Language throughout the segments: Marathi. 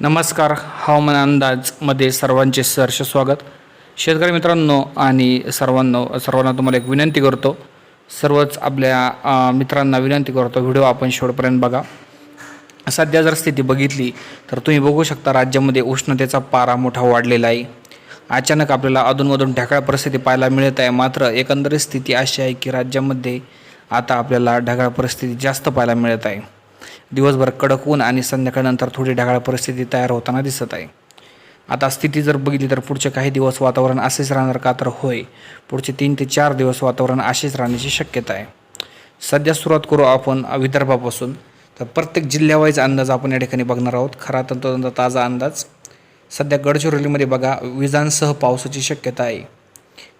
नमस्कार हवामान अंदाजमध्ये सर्वांचे सहर्ष स्वागत. शेतकरी मित्रांनो आणि सर्वांनो सर्वांना तुम्हाला एक विनंती करतो. सर्वच आपल्या मित्रांना विनंती करतो व्हिडिओ आपण शेवटपर्यंत बघा. सध्या जर स्थिती बघितली तर तुम्ही बघू शकता राज्यामध्ये उष्णतेचा पारा मोठा वाढलेला आहे. अचानक आपल्याला अधूनमधून ढगाळ परिस्थिती पाहायला मिळत आहे. मात्र एकंदरीत स्थिती अशी आहे की राज्यामध्ये आता आपल्याला ढगाळ परिस्थिती जास्त पाहायला मिळत आहे. दिवसभर कडक ऊन आणि संध्याकाळनंतर थोडी ढगाळ परिस्थिती तयार होताना दिसत आहे. आता स्थिती जर बघितली तर पुढचे काही दिवस वातावरण असेच राहणार का तर होय. पुढचे तीन ते चार दिवस वातावरण असेच राहण्याची शक्यता आहे. सध्या सुरुवात करू आपण विदर्भापासून. तर प्रत्येक जिल्ह्यावाईज अंदाज आपण या ठिकाणी बघणार आहोत. खरा तंतोतंत ताजा अंदाज. सध्या गडचिरोलीमध्ये बघा विजांसह पावसाची शक्यता आहे.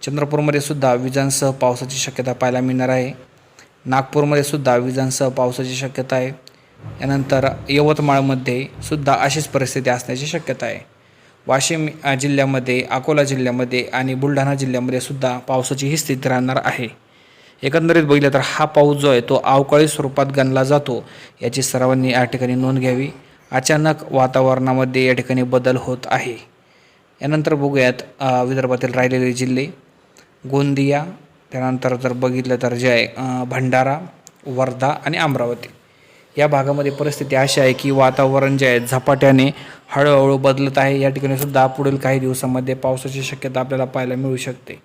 चंद्रपूरमध्ये सुद्धा विजांसह पावसाची शक्यता पाहायला मिळणार आहे. नागपूरमध्ये सुद्धा विजांसह पावसाची शक्यता आहे. यानंतर यवतमाळमध्ये सुद्धा अशीच परिस्थिती असण्याची शक्यता आहे. वाशिम जिल्ह्यामध्ये अकोला जिल्ह्यामध्ये आणि बुलढाणा जिल्ह्यामध्ये सुद्धा पावसाची ही स्थिती राहणार आहे. एकंदरीत बघितलं तर हा पाऊस जो आहे तो अवकाळी स्वरूपात गणला जातो. याची सर्वांनी या ठिकाणी नोंद घ्यावी. अचानक वातावरणामध्ये या ठिकाणी बदल होत आहे. यानंतर बघूयात विदर्भातील राहिलेले जिल्हे. गोंदिया त्यानंतर जर बघितलं तर जे आहे भंडारा वर्धा आणि अमरावती. या भागामध्ये परिस्थिती अशी आहे की वातावरण जे आहे झपाट्याने हळूहळू बदलत आहे. या ठिकाणी सुद्धा पुढील काही दिवसामध्ये पावसाची शक्यता आपल्याला पाहायला मिळू शकते.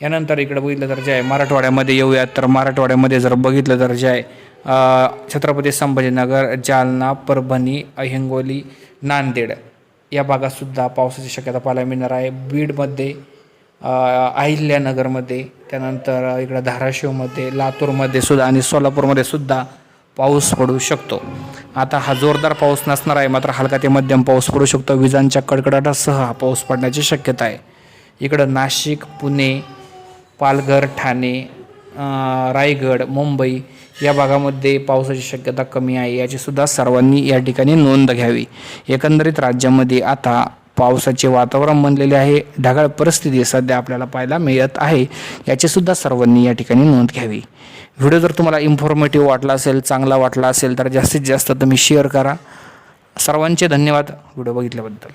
यानंतर इकडे बघितलं तर जे आहे मराठवाड्यामध्ये येऊयात. तर मराठवाड्यामध्ये जर बघितलं तर जे आहे छत्रपती संभाजीनगर जालना परभणी हिंगोली नांदेड या भागातसुद्धा पावसाची शक्यता पाहायला मिळणार आहे. बीडमध्ये अहिल्यानगरमध्ये त्यानंतर इकडं धाराशिवमध्ये लातूरमध्ये सुद्धा आणि सोलापूरमध्ये सुद्धा पाऊस पडू शकतो. आता हा जोरदार पाऊस नसणार आहे मात्र हलका ते मध्यम पाऊस पडू शकतो. विजांच्या कडकडाटासह हा पाऊस पडण्याची शक्यता आहे. इकडं नाशिक पुणे पालघर ठाणे रायगड मुंबई या भागामध्ये पावसाची शक्यता कमी आहे. याचीसुद्धा सर्वांनी या ठिकाणी नोंद घ्यावी. एकंदरीत राज्यामध्ये आता पावसाचे वातावरण बनलेले आहे. ढगाळ परिस्थिती सध्या आपल्याला पाहायला मिळत आहे. याचीसुद्धा सर्वांनी या ठिकाणी नोंद घ्यावी. व्हिडिओ जर तुम्हाला इन्फॉर्मेटिव्ह वाटला असेल चांगला वाटला असेल तर जास्तीत जास्त तुम्ही शेअर करा. सर्वांचे धन्यवाद व्हिडिओ बघितल्याबद्दल.